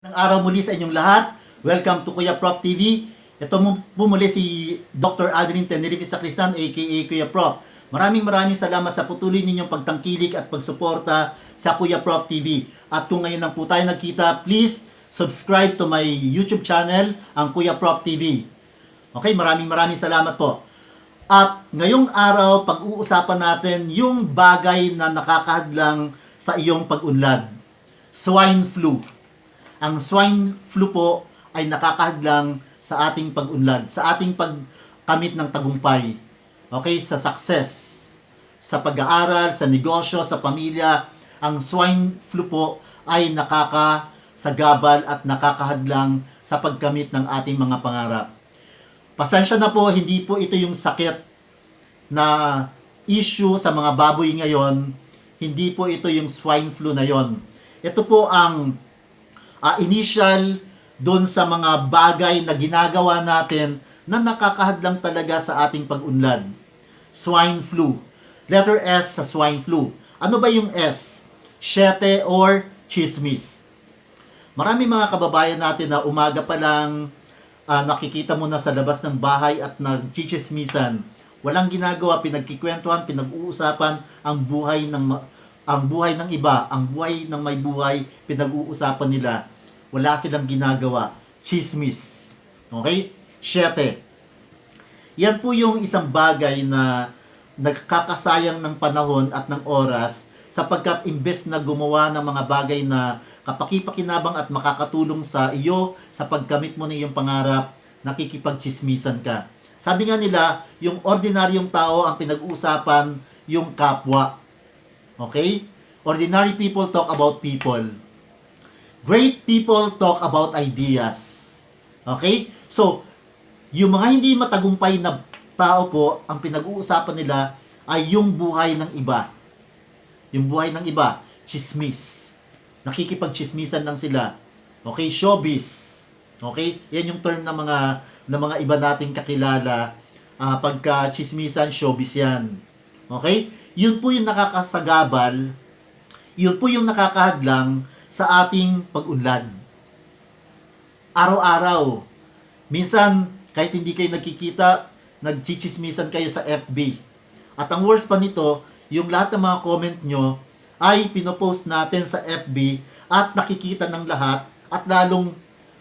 Ng araw muli sa inyong lahat. Welcome to Kuya Prof TV. Ito mo po muli si Dr. Aldrin Tenerife Sacristan aka Kuya Prof. Maraming maraming salamat sa patuloy ninyong pagtangkilik at pagsuporta sa Kuya Prof TV. At kung ngayon lang po tayo nagkita, please subscribe to my YouTube channel, ang Kuya Prof TV. Okay, maraming maraming salamat po. At ngayong araw, pag-uusapan natin yung bagay na nakakahadlang sa iyong pag-unlad. Swine flu. Ang swine flu po ay nakakahadlang sa ating pag-unlad, sa ating pagkamit ng tagumpay. Okay, sa success, sa pag-aaral, sa negosyo, sa pamilya, ang swine flu po ay nakakasagabal at nakakahadlang sa pagkamit ng ating mga pangarap. Pasensya na po, hindi po ito yung sakit na issue sa mga baboy ngayon. Hindi po ito yung swine flu na yon. Ito po ang ah, initial doon sa mga bagay na ginagawa natin na nakakahadlang talaga sa ating pag-unlad. Swine flu. Letter S sa swine flu. Ano ba yung S? Shete or chismis. Marami mga kababayan natin na umaga pa lang ah, nakikita mo na sa labas ng bahay at nagchichismisan. Walang ginagawa, pinagkikwentuhan, pinag-uusapan ang buhay ng ang buhay ng iba, ang buhay ng may buhay, pinag-uusapan nila. Wala silang ginagawa. Chismis. Okay? Shete. Yan po yung isang bagay na nagkakasayang ng panahon at ng oras sapagkat imbes na gumawa ng mga bagay na kapakipakinabang at makakatulong sa iyo sa pagkamit mo ng iyong pangarap, nakikipagchismisan ka. Sabi nga nila, yung ordinaryong tao ang pinag-uusapan yung kapwa. Okay? Ordinary people talk about people. Great people talk about ideas. Okay? So, yung mga hindi matagumpay na tao po, ang pinag-uusapan nila ay yung buhay ng iba. Yung buhay ng iba, chismis. Nakikipag-chismisan lang sila. Okay, showbiz. Okay? Yan yung term ng mga ng mga iba nating kakilala. Ah, pagka chismisan, showbiz yan. Okay? Yun po yung nakakasagabal, yun po yung nakakahadlang sa ating pag-unlad. Araw-araw. Minsan, kahit hindi kayo nagkikita, nagchichismisan kayo sa FB. At ang worst pa nito, yung lahat ng mga comment nyo ay pinopost natin sa FB at nakikita ng lahat at lalong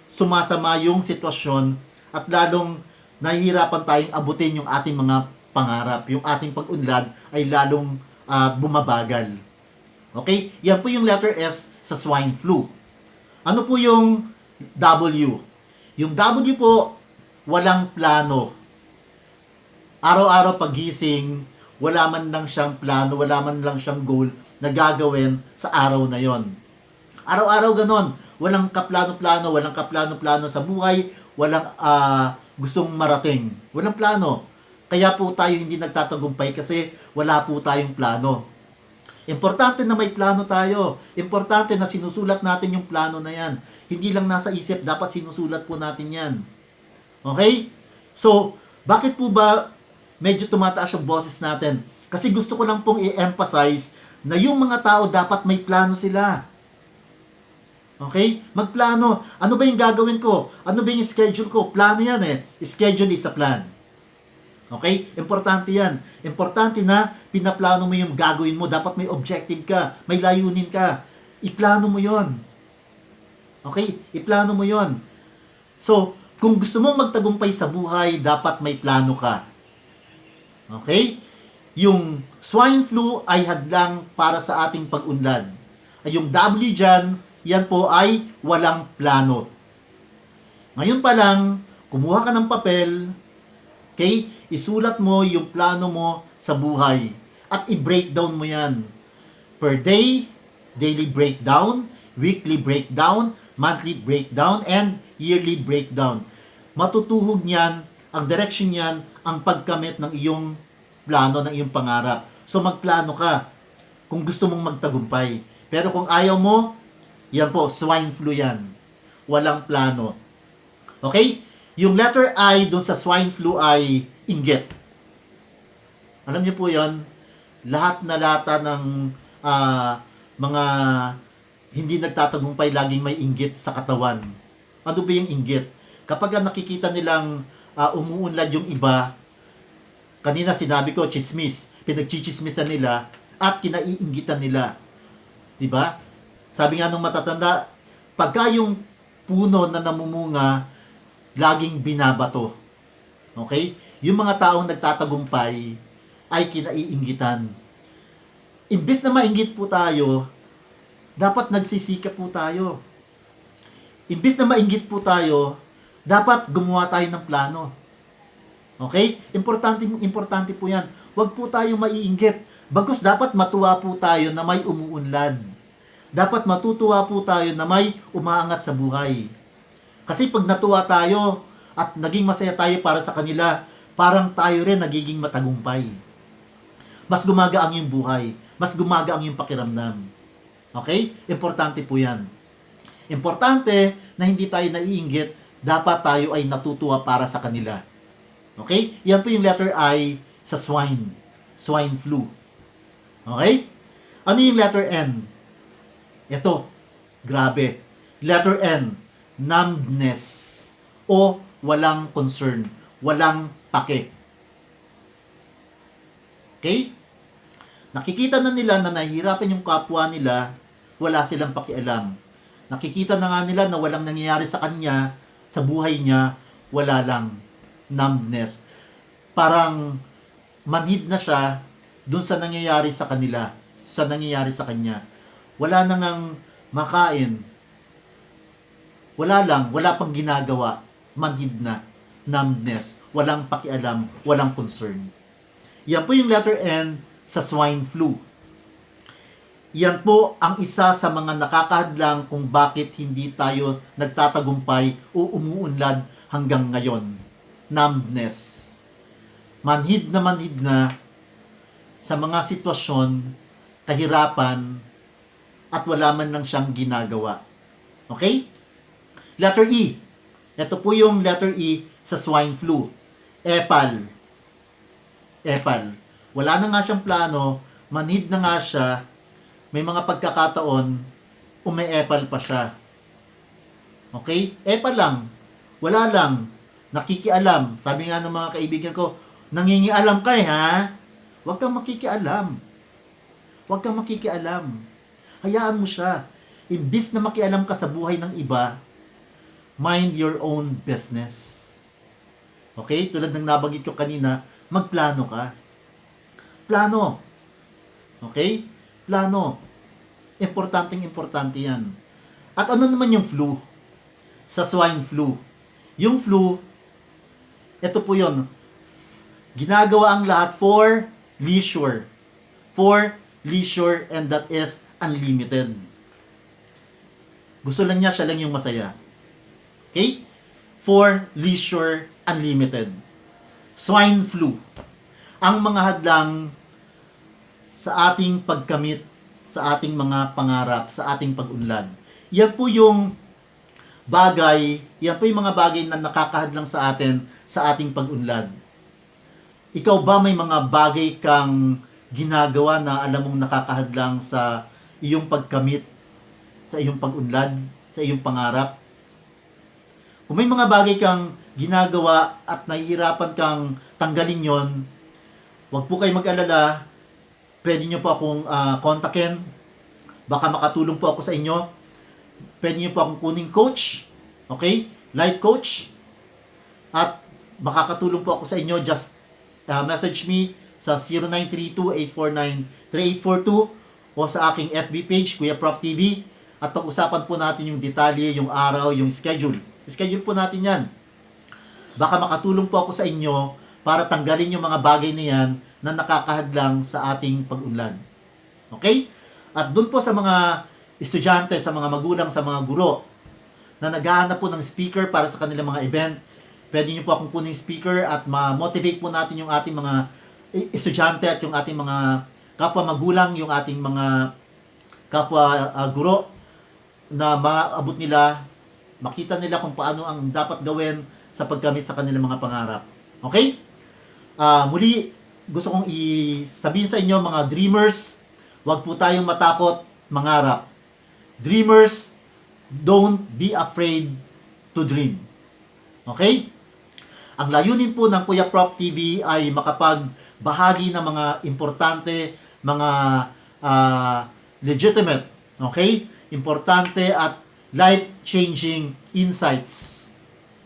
sumasama yung sitwasyon at lalong nahihirapan tayong abutin yung ating mga pangarap. Yung ating pag-unlad ay lalong ah, bumabagal. Okay? Yan po yung letter S sa swine flu. Ano po yung W? Yung W po, walang plano. Araw-araw pagising, wala man lang siyang plano, wala man lang siyang goal na gagawin sa araw na yon. Araw-araw ganon. Walang kaplano-plano, walang kaplano-plano sa buhay, walang ah, gustong marating. Walang plano. Kaya po tayo hindi nagtatagumpay kasi wala po tayong plano. Importante na may plano tayo. Importante na sinusulat natin yung plano na yan. Hindi lang nasa isip, dapat sinusulat po natin yan. Okay? So, bakit po ba medyo tumataas yung boses natin? Kasi gusto ko lang pong i-emphasize na yung mga tao dapat may plano sila. Okay? Magplano. Ano ba yung gagawin ko? Ano ba yung schedule ko? Plano yan eh. Schedule is a plan. Okay? Importante yan. Importante na pinaplano mo yung gagawin mo. Dapat may objective ka. May layunin ka. Iplano mo yon. Okay? Iplano mo yon. So, kung gusto mong magtagumpay sa buhay, dapat may plano ka. Okay? Yung swine flu ay hadlang para sa ating pag-unlad. Ay yung W dyan, yan po ay walang plano. Ngayon pa lang, kumuha ka ng papel, okay? Isulat mo yung plano mo sa buhay at i-breakdown mo yan. Per day, daily breakdown, weekly breakdown, monthly breakdown, and yearly breakdown. Matutuhog niyan, ang direction niyan, ang pagkamit ng iyong plano, ng iyong pangarap. So magplano ka kung gusto mong magtagumpay. Pero kung ayaw mo, yan po, swine flu yan. Walang plano. Okay? Yung letter I dun sa swine flu ay inggit. Alam niyo po yon lahat na lata ng ah, mga hindi nagtatagumpay, laging may inggit sa katawan. Ano ba yung inggit? Kapag nakikita nilang ah, umuunlad yung iba, kanina sinabi ko, chismis, pinagchichismisan nila at kinaiinggitan nila. ba? Sabi nga nung matatanda, pagka yung puno na namumunga, laging binabato. Okay? Yung mga taong nagtatagumpay ay kinaiinggitan. Imbes na mainggit po tayo, dapat nagsisikap po tayo. Imbes na mainggit po tayo, dapat gumawa tayo ng plano. Okay? Importante, importante po yan. Huwag po tayo maiinggit. Bagkus dapat matuwa po tayo na may umuunlad. Dapat matutuwa po tayo na may umaangat sa buhay. Kasi pag natuwa tayo at naging masaya tayo para sa kanila, parang tayo rin nagiging matagumpay. Mas gumagaang yung buhay. Mas gumagaang yung pakiramdam. Okay? Importante po yan. Importante na hindi tayo naiinggit, dapat tayo ay natutuwa para sa kanila. Okay? Yan po yung letter I sa swine. Swine flu. Okay? Ano yung letter N? Ito. Grabe. Letter N. Numbness. O walang concern. Walang pake. Okay? Nakikita na nila na nahihirapan yung kapwa nila, wala silang pakialam. Nakikita na nga nila na walang nangyayari sa kanya, sa buhay niya, wala lang numbness. Parang manhid na siya dun sa nangyayari sa kanila, sa nangyayari sa kanya. Wala na ngang makain. Wala lang, wala pang ginagawa. Manhid na. Numbness. Walang pakialam, walang concern. Yan po yung letter N sa swine flu. Yan po ang isa sa mga nakakahadlang kung bakit hindi tayo nagtatagumpay o umuunlad hanggang ngayon. Numbness. Manhid na manhid na sa mga sitwasyon, kahirapan, at wala man lang siyang ginagawa. Okay? Letter E. Ito po yung letter E sa swine flu. Epal. Epal. Wala na nga siyang plano, manhid na nga siya, may mga pagkakataon, umeepal pa siya. Okay? Epal lang. Wala lang. Nakikialam. Sabi nga ng mga kaibigan ko, nangingialam ka eh, ha? Huwag kang makikialam. Huwag kang makikialam. Hayaan mo siya. Imbis na makialam ka sa buhay ng iba, mind your own business. Okay? Tulad ng nabanggit ko kanina, magplano ka. Plano. Okay? Plano. Importanteng importante yan. At ano naman yung flu? Sa swine flu. Yung flu, ito po yon ginagawa ang lahat for leisure. For leisure and that is unlimited. Gusto lang niya, siya lang yung masaya. Okay? For leisure unlimited. Swine flu. Ang mga hadlang sa ating pagkamit, sa ating mga pangarap, sa ating pag-unlad. Yan po yung bagay, yan po yung mga bagay na nakakahadlang sa atin sa ating pag-unlad. Ikaw ba may mga bagay kang ginagawa na alam mong nakakahadlang sa iyong pagkamit, sa iyong pag-unlad, sa iyong pangarap? Kung may mga bagay kang ginagawa at nahihirapan kang tanggalin yon, wag po kayo mag-alala. Pwede nyo po akong ah, kontakin. Baka makatulong po ako sa inyo. Pwede nyo po akong kuning coach. Okay? Life coach. At makakatulong po ako sa inyo. Just uh, message me sa 0932-849-3842 o sa aking FB page, Kuya Prof TV. At pag-usapan po natin yung detalye, yung araw, yung schedule. Schedule po natin yan. Baka makatulong po ako sa inyo para tanggalin yung mga bagay na yan na nakakahadlang sa ating pag-unlad. Okay? At doon po sa mga estudyante, sa mga magulang, sa mga guro na naghahanap po ng speaker para sa kanilang mga event, pwede nyo po akong kunin speaker at ma-motivate po natin yung ating mga e- estudyante at yung ating mga kapwa magulang, yung ating mga kapwa ah, guro na maabot nila, makita nila kung paano ang dapat gawin sa pagkamit sa kanilang mga pangarap. Okay? Ah, muli, gusto kong isabihin sa inyo mga dreamers, huwag po tayong matakot mangarap. Dreamers, don't be afraid to dream. Okay? Ang layunin po ng Kuya Prof TV ay makapagbahagi ng mga importante, mga ah, legitimate, okay? Importante at life-changing insights.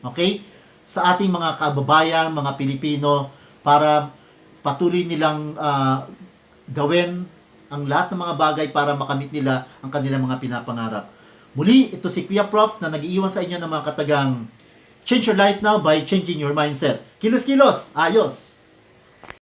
Okay? Sa ating mga kababayan, mga Pilipino para patuloy nilang ah, gawin ang lahat ng mga bagay para makamit nila ang kanilang mga pinapangarap. Muli, ito si Kuya Prof na nag-iiwan sa inyo ng mga katagang Change your life now by changing your mindset. Kilos-kilos! Ayos!